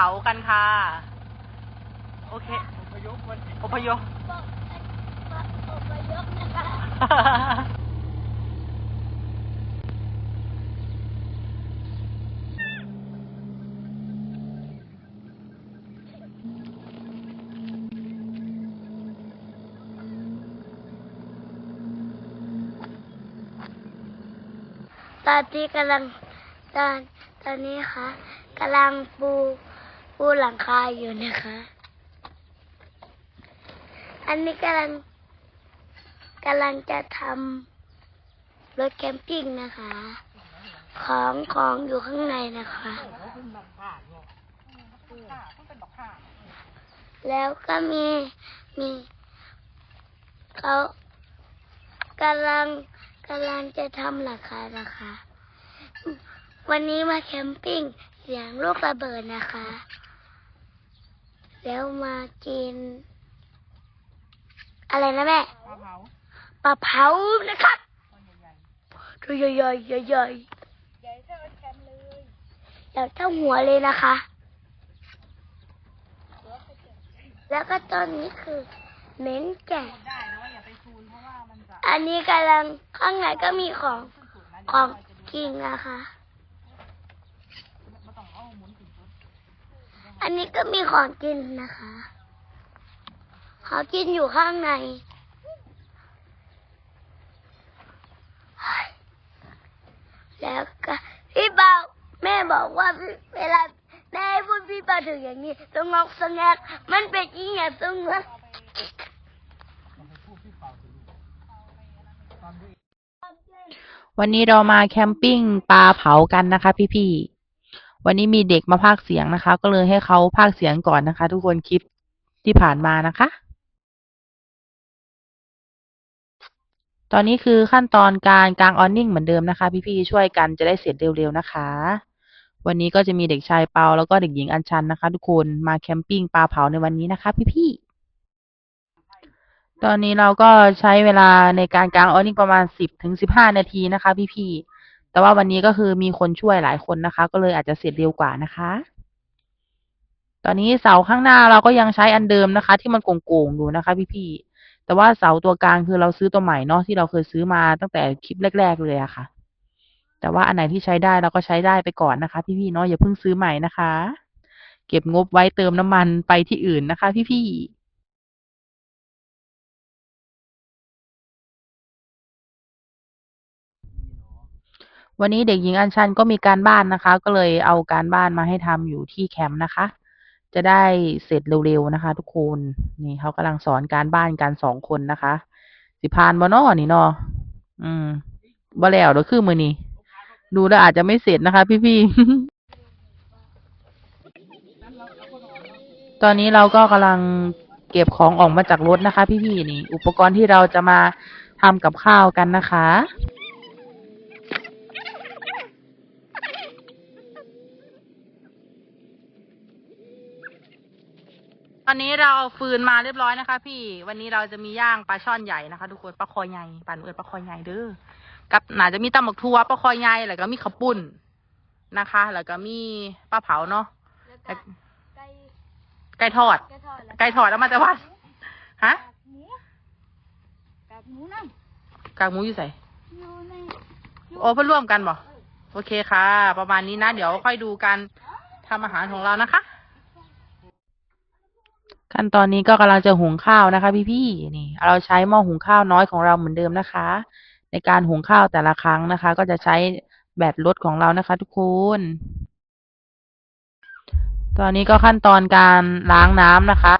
เผากันค่ะ โอเคพยพวันอพยพ บอกอพยพนะคะตอนที่กำลังตอนตอนนี้ค่ะกำลังปู ปูหลังคาอยู่นะคะ อันนี้กำลังกำลังจะทำรถแคมปิ้งนะคะ ของของอยู่ข้างในนะคะ แล้วก็มีมีเขากำลังกำลังจะทำหลังคานะคะ วันนี้มาแคมปิ้งเสียงลูกระเบิดนะคะ แล้วมากิน อะไรนะแม่ปลาเผาปลาเผานะครับตัวใหญ่ใหญ่ใหญ่ใหญ่ใหญ่เท่าแคมเลยใหญ่เท่าหัวเลยนะคะ แล้วก็ตอนนี้คือเหม็นแก่ได้นะว่าอย่าไปซูนเพราะว่ามันจะอันนี้กำลังข้างในก็มีของของกินนะคะ ไม่ต้องเอาหมุนถึงจุด อันนี้ก็มีของกินนะคะของกินอยู่ข้างในแล้วก็พี่เบาแม่บอกว่าเวลาแม่พูดพี่เบาถึงอย่างนี้สงอกสงกมันเป็นอีหยังสงอกวันนี้เรามาแคมปิ้งปลาเผากันนะคะพี่ๆ วันนี้มีเด็กมาพากเสียงนะคะ ก็เลยให้เขาพากเสียงก่อนนะคะ ทุกคนคลิปที่ผ่านมานะคะ ตอนนี้คือขั้นตอนการกางออนนิ่งเหมือนเดิมนะคะ พี่ๆช่วยกันจะได้เสร็จเร็วๆนะคะ วันนี้ก็จะมีเด็กชายเปาแล้วก็เด็กหญิงอัญชันนะคะ ทุกคนมาแคมปิ้งปลาเผาในวันนี้นะคะ พี่ๆตอนนี้เราก็ใช้เวลาในการกางออนนิ่งประมาณสิบถึงสิบห้านาทีนะคะ พี่ๆ แต่ว่าวันนี้ก็คือมีคนช่วยหลายคนนะคะ ก็เลยอาจจะเสร็จเร็วกว่านะคะ ตอนนี้เสาข้างหน้าเราก็ยังใช้อันเดิมนะคะ ที่มันโก่งๆอยู่นะคะ พี่ๆแต่ว่าเสาตัวกลางคือเราซื้อตัวใหม่เนาะที่เราเคยซื้อมาตั้งแต่คลิปแรก ๆ เลยอะค่ะ แต่ว่าอันไหนที่ใช้ได้เราก็ใช้ได้ไปก่อนนะคะ พี่ๆเนาะอย่าเพิ่งซื้อใหม่นะคะ เก็บงบไว้เติมน้ำมันไปที่อื่นนะคะ พี่ๆ วันนี้เด็กหญิงอัญชันก็มีการบ้านนะคะ ก็เลยเอาการบ้านมาให้ทำอยู่ที่แคมป์นะคะ จะได้เสร็จเร็วๆนะคะ ทุกคนนี่เขากำลังสอนการบ้านกันสองคนนะคะ สิพานบ่นอนี่นาะอืมบ่แล้วเดี๋ยวคือมือนี้ดูแล้วอาจจะไม่เสร็จนะคะ พี่ๆ ตอนนี้เราก็กำลังเก็บของออกมาจากรถนะคะ พี่ๆนี่ อุปกรณ์ที่เราจะมาทำกับข้าวกันนะคะ ตอนนี้เราเอาฟืนมาเรียบร้อยนะคะ พี่วันนี้เราจะมีย่างปลาช่อนใหญ่นะคะ ทุกคนปลาคอยใหญ่ปลาเอิดปลาคอยใหญ่เด้อกับน่าจะมีตำหมกทัวปลาคอยใหญ่แล้วก็มีข้าวปุ้นนะคะ แล้วก็มีปลาเผาเนาะแล้วก็ไก่ไก่ทอด ไก่ทอดแล้วไก่ทอดแล้วมาจากวัดฮะหมูกากหมูนั่งกากหมูอยู่ใส่อยู่ในโอ้เพื่อร่วมกันบ่โอเคค่ะ ประมาณนี้นะ เดี๋ยวค่อยดูการทำอาหารของเรานะคะ ขั้นตอนนี้ก็กำลังจะหุงข้าวนะคะ พี่ๆนี่ เราใช้หม้อหุงข้าวน้อยของเราเหมือนเดิมนะคะ ในการหุงข้าวแต่ละครั้งนะคะ ก็จะใช้แบตรถของเรานะคะ ทุกคนตอนนี้ก็ขั้นตอนการล้างน้ำนะคะ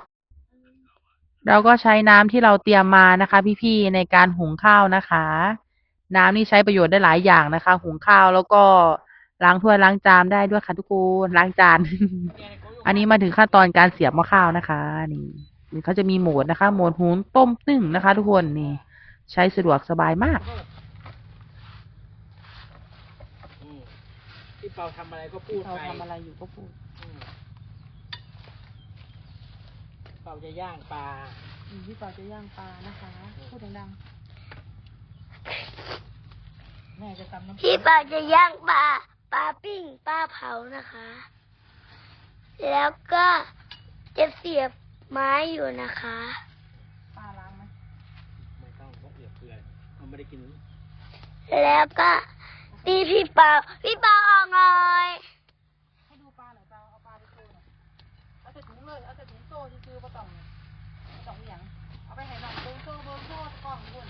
เราก็ใช้น้ำที่เราเตรียมมานะคะ พี่ๆในการหุงข้าวนะคะ น้ำนี่ใช้ประโยชน์ได้หลายอย่างนะคะ หุงข้าวแล้วก็ล้างถ้วยล้างจานได้ด้วยค่ะทุกคนล้างจาน อันนี้มาถึงขั้นตอนการเสียบหม้อข้าวนะคะ นี่นี่เขาจะมีโหมดนะคะ โหมดหุงต้มนึ่งนะคะ ทุกคนนี่ ใช้สะดวกสบายมากอืมพี่เปาทำอะไรก็พูดเราไปทำอะไรอยู่ก็พูดอืมเปาจะย่างปลาพี่ปาจะย่างปลานะคะ พูดดังแม่จะทำน้ำพี่ปาจะย่างปลาปลาปิ้งปลาเผานะคะ แล้วก็จะเสียบไม้อยู่นะคะปลาล้างไหมไม่ต้องเพราะเอือกเกลือมันไม่ได้กินแล้วก็ตีพี่เปาพี่เปาออกหน่อยให้ดูปลาหน่อยปลาเอาปลาไปโชว์หน่อยเอาใส่ถุงเลยเอาใส่ถุงโซ่ซื้อๆปลาตองปลาตองเหลียงเอาไปให้น้องเบิ้งโซ่เบิ้งโซ่กล่องบุญ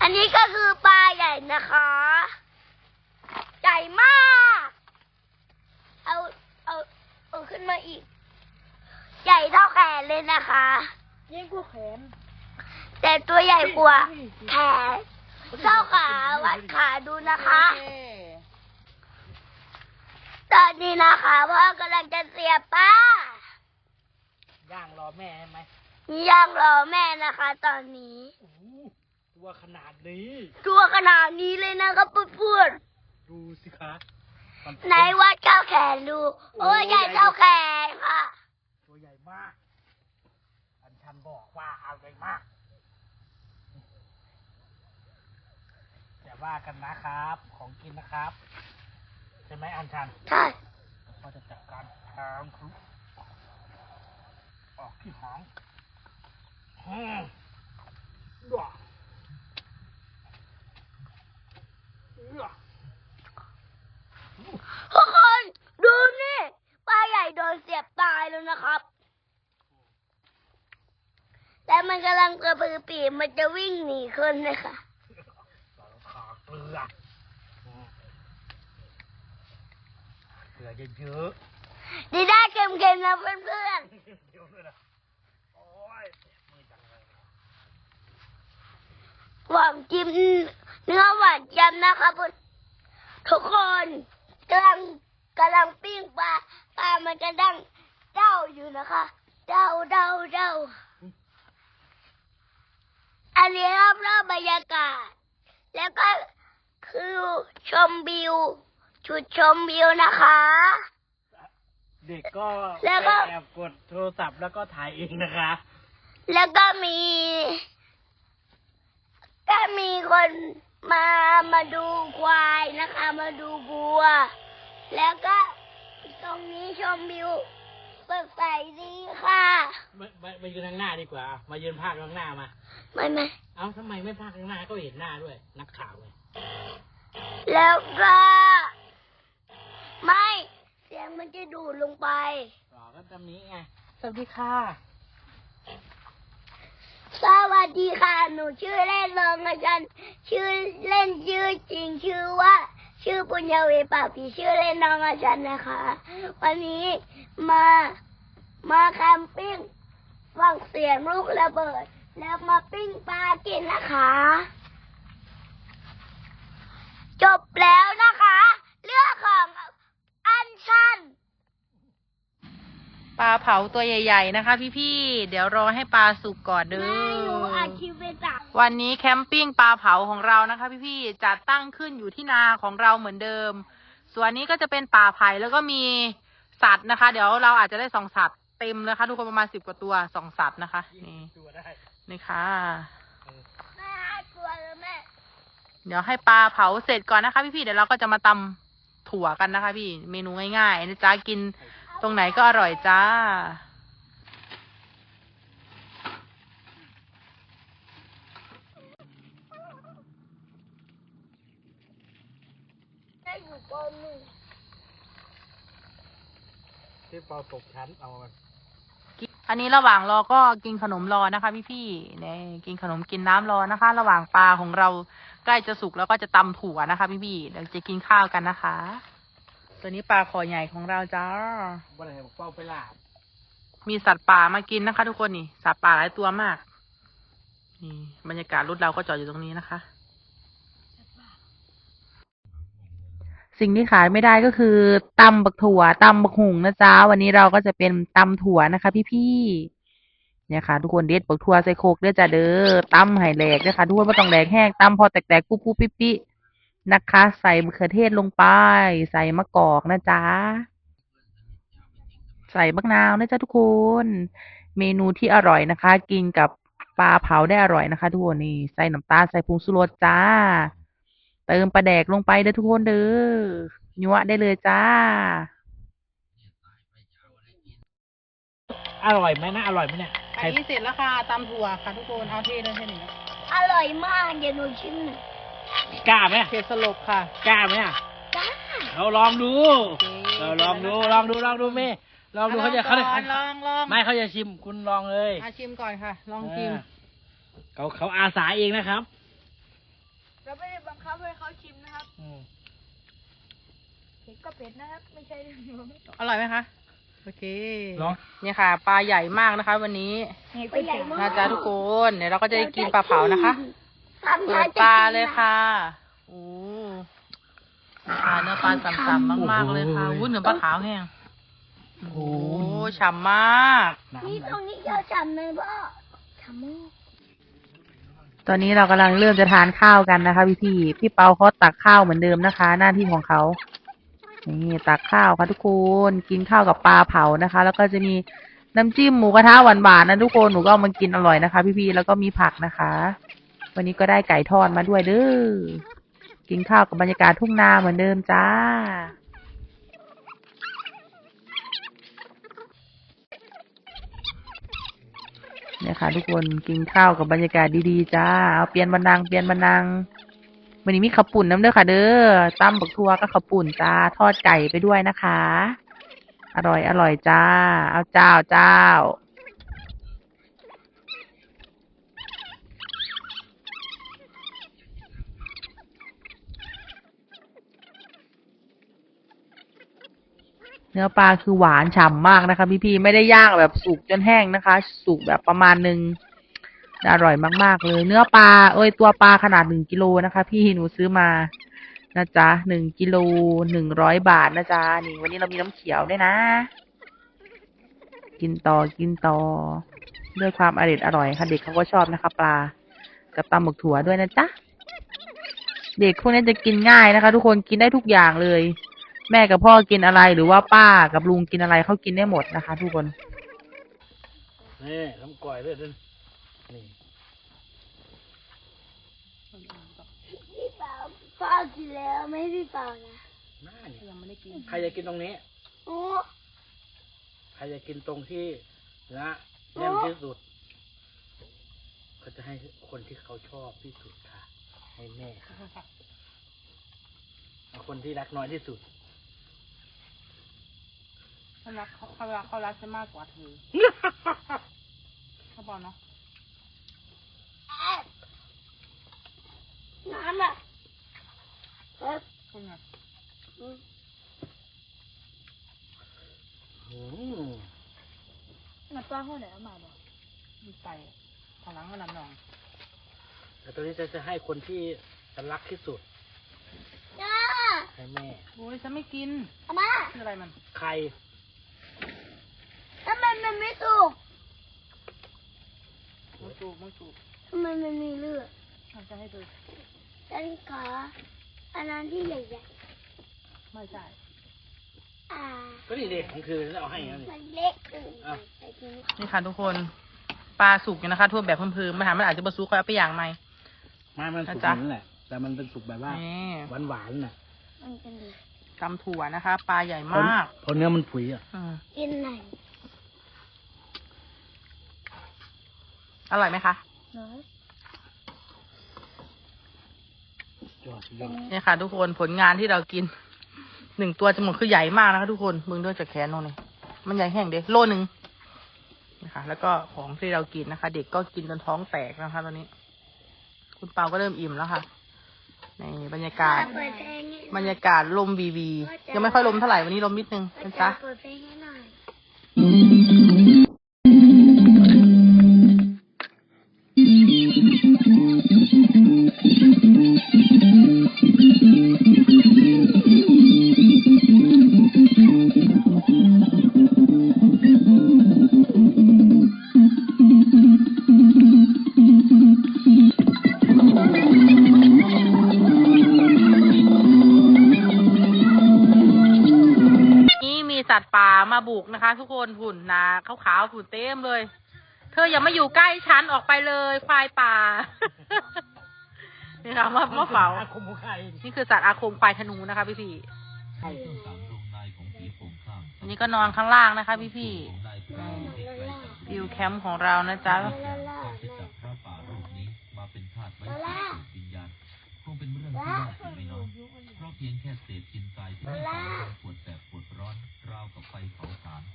อันนี้ก็คือปลาใหญ่นะคะ ใหญ่มาก เอาเอาเอาขึ้น มาอีก ใหญ่เท่าแขนเลยนะคะ ยิ่งกว่าแขนแต่ตัวใหญ่กว่าแขนเท่าขาวัดขาดูนะคะโอเคตอนนี้นะคะพ่อกำลังจะเสียบป้า ย่างรอแม่ใช่ไหมย่างรอแม่นะคะ ตอนนี้โอ้โหตัวขนาดนี้ ตัวขนาดนี้เลยนะครับเพื่อนดูสิคะ มันๆไหนวัดเท่าแขนดูโอ้ยใหญ่เท่าแขนค่ะ ตัวใหญ่มาก อันชันบอกว่าเอาใหญ่มากอย่าว่ากันนะครับ ของกินนะครับ ใช่ไหมอันชันใช่เราจะจัดการทางครุออกที่หางอืมว้าว้า ทุกคนดูนี่ปลาใหญ่โด นเสียบตายแล้วนะครับ แต่มันกำลังกระพือปีกมันจะวิ่งหนีคนเลยค่ะสองขาเกลืออืมเกลือเยอะดีได้เค็มๆนะเพื่อนๆเดี๋ยวเลยนะโอ้ยเจ็บมือจังเลยๆหวานจิ้มเนื้อหวานจำนะครับทุกคนกำลังกำลังปิ้งปลา ปลามันกำลังเด้าอยู่นะคะเด้าเด้าเด้าอันนี้รอบๆบบรรยากาศ แล้วก็คือชมวิวชุดชมวิวนะคะ เด็กก็แล้วก็ แอบกดโทรศัพท์แล้วก็ถ่ายเองนะคะ แล้วก็มี ก็มีคนมามาดูควายนะคะ มาดูบัว แล้วก็ ตรงนี้ชมวิวเปิดไฟดีค่ะ มามามายืนข้างหน้าดีกว่ามายืนภาคข้างหน้ามา ไม่ไม่เอ้าทำไมไม่ภาคข้างหน้าก็เห็นหน้าด้วย นักข่าวไงแล้วก็ไม่เสียงมันจะดูดลงไปต่อก็ตำนี้ไง สวัสดีค่ะ สวัสดีค่ะ หนูชื่อเล่นลงอาจารย์ชื่อเล่นชื่อจริงชื่อว่า ชื่อปุญญาวีปากผีชื่อเล่นน้องอาจารย์นะคะ วันนี้มามาแคมปิ้งฟังเสียงลูกระเบิด แล้วมาปิ้งปลากินนะคะ จบแล้วนะคะ เรื่องของอันชัน ปลาเผาตัวใหญ่ ๆ นะคะ พี่ๆ เดี๋ยวรอให้ปลาสุกก่อนเด้ไม่หนูออัดคลิปไปจ้ะวันนี้แคมปิ้งปลาเผาของเรานะคะ พี่ๆจัดตั้งขึ้นอยู่ที่นาของเราเหมือนเดิม ส่วนนี้ก็จะเป็นป่าไผ่แล้วก็มีสัตว์นะคะ เดี๋ยวเราอาจจะได้สองสัตว์เต็มนะคะทุกคนประมาณสิบกว่าตัวสองสัตว์นะคะ นี่ตัวได้นี่ค่ะเออแม่ห้ากลัวเลยแม่เดี๋ยวให้ปลาเผาเสร็จก่อนนะคะ พี่ๆ เดี๋ยวเราก็จะมาตำถั่วกันนะคะ พี่ เมนูง่ายๆนะจ๊ะกิน ตรงไหนก็อร่อยจ้าแม่อยู่ปหนึ่งที่เปาตกชั้นเอามันอันนี้ระหว่างรอก็กินขนมรอนะคะ พี่ๆเนี่ยกินขนมกินน้ำรอนะคะ ระหว่างปลาของเราใกล้จะสุกแล้วก็จะตำถั่วนะคะ พี่ๆเดี๋ยวจะกินข้าวกันนะคะ ตัวนี้ปลาคอใหญ่ของเราจ้าว่าอะไรบอกเป้าไปลาบมีสัตว์ป่ามากินนะคะทุกคนนี่ สัตว์ป่าหลายตัวมาก นี่บรรยากาศรถเราก็จอดอยู่ตรงนี้นะคะ สิ่งที่ขายไม่ได้ก็คือตำบักถั่วตำบักหุงนะจ๊ะวันนี้เราก็จะเป็นตำถั่วนะคะ พี่ๆเนี่ยค่ะ ทุกคนเด็ดบักถั่วใส่โคกเด้อจ้ะเด้อตำไห่แหลกเด้อค่ะทุกคนไม่ต้องแหลกแห้งตำพอแตกๆปุ๊บปุ๊บปิ๊ปิ๊ นะคะ ใส่มะเขือเทศลงไป ใส่มะกอกนะจ๊ะ ใส่มะนาวนะจ๊ะทุกคน เมนูที่อร่อยนะคะ กินกับปลาเผาได้อร่อยนะคะทุกคนนี่ใส่น้ำตาลใส่ผงชูรสจ้า เติมปลาแดกลงไปเด้อทุกคนเด้อยัวได้เลยจ้า อร่อยไหมนะ อร่อยไหมเนี่ยใครอันนี้เสร็จแล้วค่ะตำถั่วค่ะทุกคน เอาเทเลยเทหนึ่งอร่อยมากเดี๋ยวหนูชิมหน่อย กล้าไหมเผ็ดสลบค่ะ กล้าไหมอะจ้าเราลองดูเราลองดูลองดูลองดูเม่ลองดูเขาจะเขาจะลองลองลองไม่เขาจะชิมคุณลองเลยอาชิมก่อนค่ะ ลองชิมเออเขาเขาอาสาเองนะครับ เราไม่ได้บังคับให้เขาชิมนะครับอืมเผ็ดก็เผ็ดนะครับ ไม่ใช่เรื่องนู้นอร่อยไหมคะโอเคลองเนี่ยค่ะ ปลาใหญ่มากนะคะ วันนี้ปลาใหญ่มากนะจ๊ะทุกคน เดี๋ยวเราก็จะได้กินปลาเผานะคะทำ เปิท่ดปลาเลยค่ะโอ้ปลาเนื้อปลาสัมๆมากๆเลยค่ะวุ้นเหนือปลาขาวแห้งโอ้โหโอ้ฉ่ำมาก นี่ตรงนี้เจ้าฉ่ำเลยพ่อฉ่ำมากตอนนี้เรากำลังเริ่มจะทานข้าวกันนะคะพี่พี่ๆพี่เปาเขาตักข้าวเหมือนเดิมนะคะ หน้าที่ของเขานี่ตักข้าวค่ะทุกคนกินข้าวกับปลาเผานะคะ แล้วก็จะมีน้ำจิ้มหมูกระทะหวานๆนะทุกคนหนูก็เอามากินอร่อยนะคะ พี่ๆแล้วก็มีผักนะคะ วันนี้ก็ได้ไก่ทอดมาด้วยเด้อ กินข้าวกับบรรยากาศทุ่งนาเหมือนเดิมจ้า เนี่ยค่ะทุกคนกินข้าวกับบรรยากาศดีๆจ้า เอาเปลี่ยนบันนังเปลี่ยนบันนังวันนี้มีขับปุ่นน้ำเด้อค่ะ เด้อตั้มบักทัวก็ขับปุ่นจ้า ทอดไก่ไปด้วยนะคะ อร่อยอร่อยจ้า เอาเจ้าเจ้า เนื้อปลาคือหวานฉ่ำมากนะคะ พี่ๆไม่ได้ย่างแบบสุกจนแห้งนะคะ สุกแบบประมาณหนึ่งอร่อยมากๆเลย เนื้อปลาเอ้ยตัวปลาขนาดหนึ่งกิโลนะคะ พี่หนูซื้อมานะจ๊ะหนึ่งกิโลหนึ่งร้อยบาทนะจ๊ะนี่วันนี้เรามีน้ำเขียวด้วยนะ กินต่อกินต่อ ด้วยความอร่อยอร่อยค่ะ เด็กเขาก็ชอบนะคะ ปลากับตำหมึกถั่วด้วยนะจ๊ะเด็กพวกนี้จะกินง่ายนะคะ ทุกคนกินได้ทุกอย่างเลย แม่กับพ่อกินอะไรหรือว่าป้ากับลุงกินอะไรเขากินได้หมดนะคะ ทุกคน นี่ทำก่อยด้วยนี่พี่เปาพ่อกินแล้วไม่ให้พี่เปานะน่าเนี่ยยังไม่ได้กิน ใครจะกินตรงนี้ โอ้ใครจะกินตรงที่เนื้อแน่นที่สุดเขาจะให้คนที่เขาชอบที่สุดค่ะ ให้แม่ค่ะเอาคนที่รักน้อยที่สุด เขารักเขาเขารักเขารักจะมากกว่าเธอเขาบอกเนาะน้ำอะเออคุณอะอืมอืมน้ำปลาห้องไหนเอามาบอกมีไก่ขอล้างก็น้ำหนองแต่ตอนนี้จะจะให้คนที่จะรักที่สุดจ้าให้แม่ โอ้ยฉันไม่กินเอามาคืออะไรมัน ใครทำไมมันไม่สุกมึงจูบมึงจูบทำไมมันมีเลือดฉันจะให้ดูฉันขออันนั้นที่ใหญ่ไม่ใช่ๆ อ่า ก็นี่เด็กของคือแล้วเอาให้แล้วนี่ มันเล็กเกินไปอะใส่กินนี่ค่ะทุกคนปลาสุกอยู่นะคะทั่วแบบเพิ่มๆไม่หามันอาจจะบะซุกคอยเอาไปอย่างไหมมามันสุกนะจ๊ะ นั่นแหละ แต่มันเป็นสุกแบบว่านี่หวานหวานๆน่ะมันกันเลยตำถั่วนะคะ ปลาใหญ่มากเพราะเนื้อมันผุยอะอืมกินไหนอ ร่อยไหมคะเนาะยอดยอดนี่ค่ะ ทุกคนผลงานที่เรากินหนึ่งตัวจมูกคือใหญ่มากนะคะทุกคนมึงด้วยจากแขนโน่นนี่มันใหญ่แห้งเด้โลหนึ่งนะคะ แล้วก็ของที่เรากินนะคะ เด็กก็กินจนท้องแตกนะคะ ตอนนี้ คุณเปาก็เริ่มอิ่มแล้วค่ะในบรรยากาศเปิดเพลงให้บรรยากาศลมวีวี ยังไม่ค่อยลมเท่าไหร่วันนี้ลมนิดนึงนะจ๊ะ บุกนะคะ ทุกคนหุ่นนาขาวๆหุ่นเต็มเลย เธออย่ามาอยู่ใกล้ฉันออกไปเลยควายป่า นี่ค่ะมามาเฝ้าอาคมของใครนี่คือสัตว์อาคมควายธนูนะคะพี่พี่ใครอันนี้ก็นอนข้างล่างนะคะพี่พี่วิวแคมป์ของเรานะจ๊ะ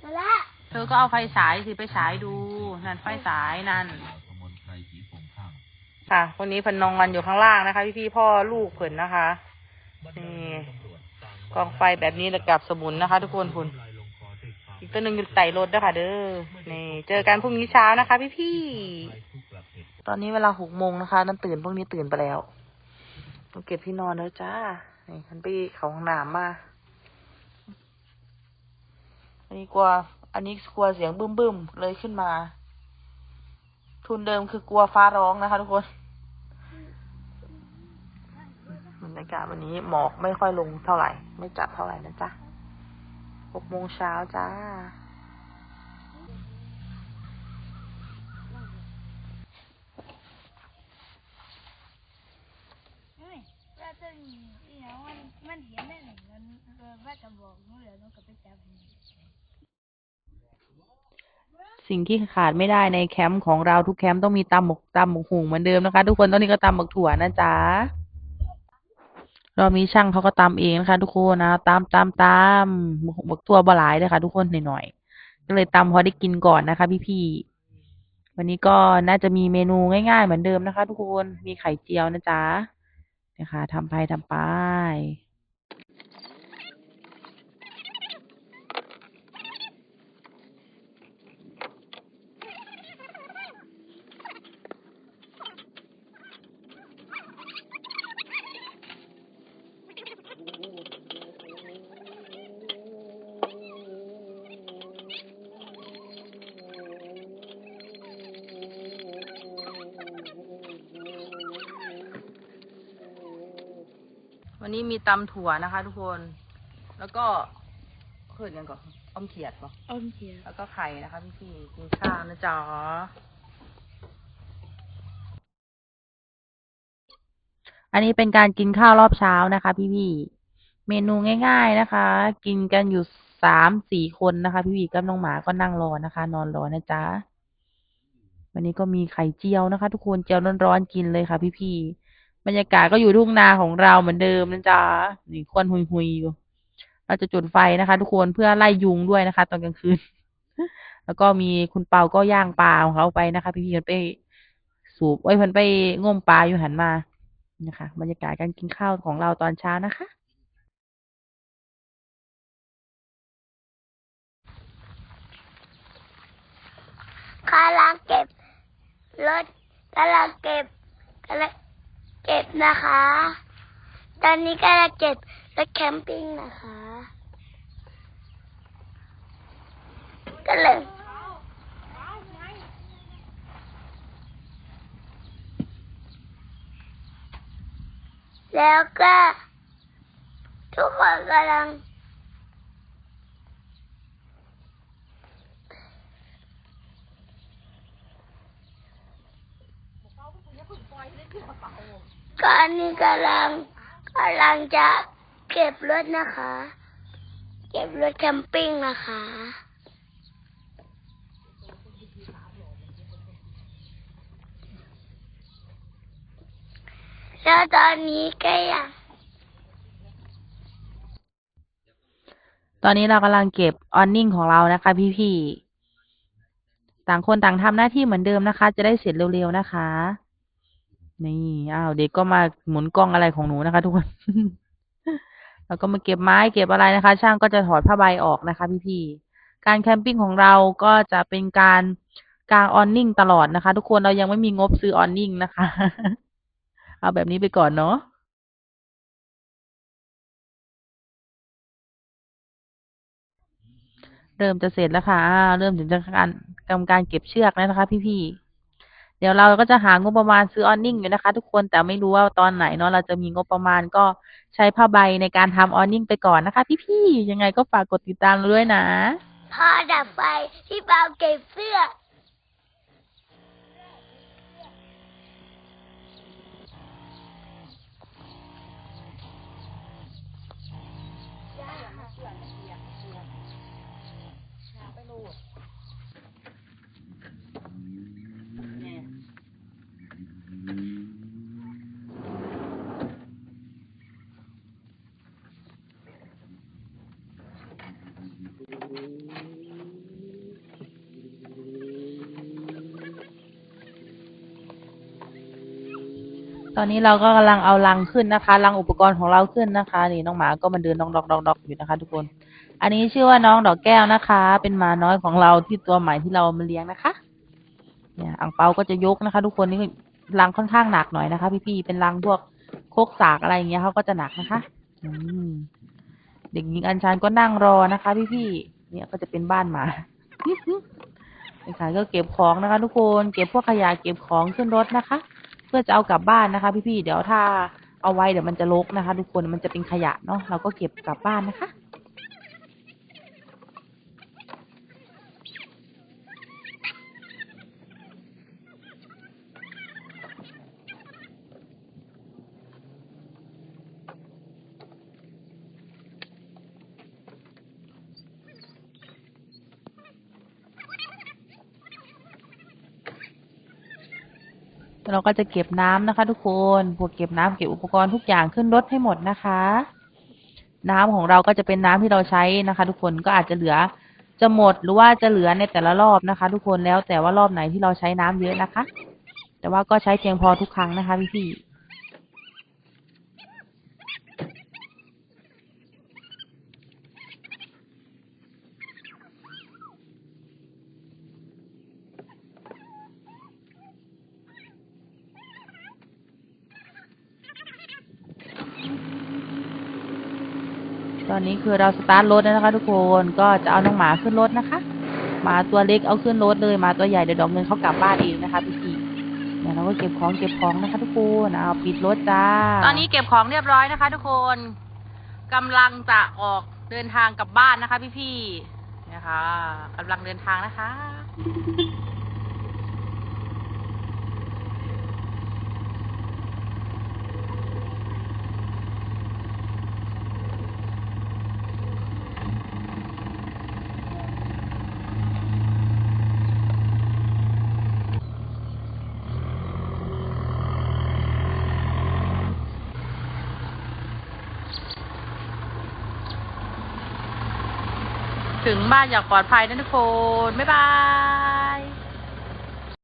ลาลาเธอก็เอาไฟฉายสิไปฉายดูนั่นไฟฉายนั่นขมลไพรผีโป่งข้างค่ะคนนี้เพนนอนอยู่ข้างล่างนะคะ พี่พี่ๆพ่อลูกเผินนะคะนี่กองไฟแบบนี้ระกับสมุนนะคะ ทุกคนคุณอีกตัวหนึ่งอยู่ไต่รถนะคะเด้อนี่เจอกันพรุ่งนี้เช้านะคะพี่พี่ๆตอนนี้เวลาหกโมงนะคะนั่นตื่นพวกนี้ตื่นไปแล้วต้องเก็บที่นอนแล้วจ้านี่ฉันไปเขาห้องน้ำมา อันนี้กลัว อันนี้กลัวเสียงบึ้มบึ้มๆเลยขึ้นมา ทุนเดิมคือกลัวฟ้าร้องนะคะทุกคนบรรยากาศวันนี้หมอกไม่ค่อยลงเท่าไหร่ ไม่จัดเท่าไหร่นะจ๊ะหกโมงเช้าจ้าว่าจะมีอีหยังมันมันเห็นได้หนงมันเออว่าจะบอกนูเดี๋ยวหนูก็ไปจับ สิ่งที่ขาดไม่ได้ในแคมป์ของเราทุกแคมป์ต้องมีตำหมกตำหมกหุงเหมือนเดิมนะคะ ทุกคนตอนนี้ก็ตำหมกถั่วนะจ๊ะเรอบนี้ช่างเขาก็ตำเองนะคะ ทุกคนนะตำตำตำหมกหมกถั่วบหลายเลยค่ะ ทุกคนหน่อยๆก็เลยตำพอได้กินก่อนนะคะ พี่ๆวันนี้ก็น่าจะมีเมนูง่าย ๆ เหมือนเดิมนะคะ ทุกคนมีไข่เจียวนะจ๊ะนะคะทำไปทำไป วันนี้มีตำถั่วนะคะ ทุกคน แล้วก็เพิ่นยังก่อนอ้อมเขียดปะอ้อมเขียวแล้วก็ไข่นะคะพี่พี่ๆกินข้าวนะจ๊ะอันนี้เป็นการกินข้าวรอบเช้านะคะ พี่พี่ๆเมนูง่าย ๆนะคะ กินกันอยู่สามสี่คนนะคะ พี่พี่ๆกับน้องหมาก็นั่งรอนะคะ นอนรอนะจ๊ะวันนี้ก็มีไข่เจียวนะคะ ทุกคนเจียวร้อนๆกินเลยค่ะ พี่พี่ๆ บรรยากาศก็อยู่ทุ่งนาของเราเหมือนเดิมนะจ๊ะนี่ควันหุยๆอยู่ เราจะจุดไฟนะคะ ทุกคนเพื่อไล่ยุงด้วยนะคะ ตอนกลางคืน แล้วก็มีคุณเปาก็ย่างปลาของเขาไปนะคะ พี่พี่ๆเพิ่นไปสูบไว้พิ่นไปง่มปลาอยู่หันมานะคะ บรรยากาศการกินข้าวของเราตอนเช้านะคะกำลังเก็บรถกำลังเก็บกำลัง เก็บนะคะ ตอนนี้กำลังเก็บรถแคมปิ้งนะคะ ก็เลยแล้วก็ทุกคนกำลัง ก็อันนี้กำลังกำลังจะเก็บรถนะคะ เก็บรถแคมปิ้งนะคะแล้วตอนนี้ก็ยัง ตอนนี้เรากำลังเก็บออนนิ่งของเรานะคะ พี่ๆ ต่างคนต่างทำหน้าที่เหมือนเดิมนะคะ จะได้เสร็จเร็วๆนะคะ นี่อ้าวเด็กก็มาหมุนกล้องอะไรของหนูนะคะ ทุกคน แล้วก็มาเก็บไม้เก็บอะไรนะคะ ช่างก็จะถอดผ้าใบออกนะคะ พี่ๆการแคมปิ้งของเราก็จะเป็นการกางออนนิ่งตลอดนะคะ ทุกคนเรายังไม่มีงบซื้อออนนิ่งนะคะ เอาแบบนี้ไปก่อนเนาะเริ่มจะเสร็จแล้วค่ะ เริ่มถึงจะการกำการเก็บเชือกแล้วนะคะ พี่ๆ เดี๋ยวเราก็จะหางบประมาณซื้อออนนิ่งอยู่นะคะ ทุกคนแต่ไม่รู้ว่าตอนไหนเนาะเราจะมีงบประมาณก็ใช้ผ้าใบในการทำออนนิ่งไปก่อนนะคะ พี่ๆยังไงก็ฝากกดติดตามเราด้วยนะ พอดับไฟที่เบาเก็บเสื้อ ตอนนี้เราก็กำลังเอาลังขึ้นนะคะลังอุปกรณ์ของเราขึ้นนะคะ นี่น้องหมาก็มาเดินดองดอกดอกดอกอยู่นะคะ ทุกคน อันนี้ชื่อว่าน้องดอกแก้วนะคะ เป็นหมาน้อยของเราที่ตัวใหม่ที่เรามาเลี้ยงนะคะ เนี่ยอ่างเปาก็จะยกนะคะ ทุกคนนี่ลังค่อนข้างหนักหน่อยนะคะ พี่ๆเป็นลังพวกโคกสากอะไรอย่างเงี้ยเขาก็จะหนักนะคะอืมเด็กหญิงอัญชันก็นั่งรอนะคะ พี่ๆเนี่ยก็จะเป็นบ้านหมาเด็กชายก็เก็บของนะคะ ทุกคนเก็บพวกขยะเก็บของขึ้นรถนะคะ เพื่อจะเอากลับบ้านนะคะ พี่ๆเดี๋ยวถ้าเอาไว้เดี๋ยวมันจะรกนะคะ ทุกคนมันจะเป็นขยะเนาะเราก็เก็บกลับบ้านนะคะ เราก็จะเก็บน้ำนะคะ ทุกคนพวกเก็บน้ำเก็บอุปกรณ์ทุกอย่างขึ้นรถให้หมดนะคะ น้ำของเราก็จะเป็นน้ำที่เราใช้นะคะ ทุกคนก็อาจจะเหลือจะหมดหรือว่าจะเหลือในแต่ละรอบนะคะ ทุกคนแล้วแต่ว่ารอบไหนที่เราใช้น้ำเยอะนะคะ แต่ว่าก็ใช้เพียงพอทุกครั้งนะคะพี่ๆ ตอนนี้คือเราสตาร์ทรถแล้วนะคะ ทุกคนก็จะเอาน้องหมาขึ้นรถนะคะหมาตัวเล็กเอาขึ้นรถเลยหมาตัวใหญ่เดี๋ยวดอกเงินเขากลับบ้านเองนะคะพี่พี่เนี่ยเราก็เก็บของเก็บของนะคะ ทุกคนเอาปิดรถจ้า ตอนนี้เก็บของเรียบร้อยนะคะ ทุกคนกำลังจะออกเดินทางกลับบ้านนะคะ พี่พี่ๆนะคะกำลังเดินทางนะคะ ถึง บ้านอย่างปลอดภัยนะทุกคน บ๊ายบาย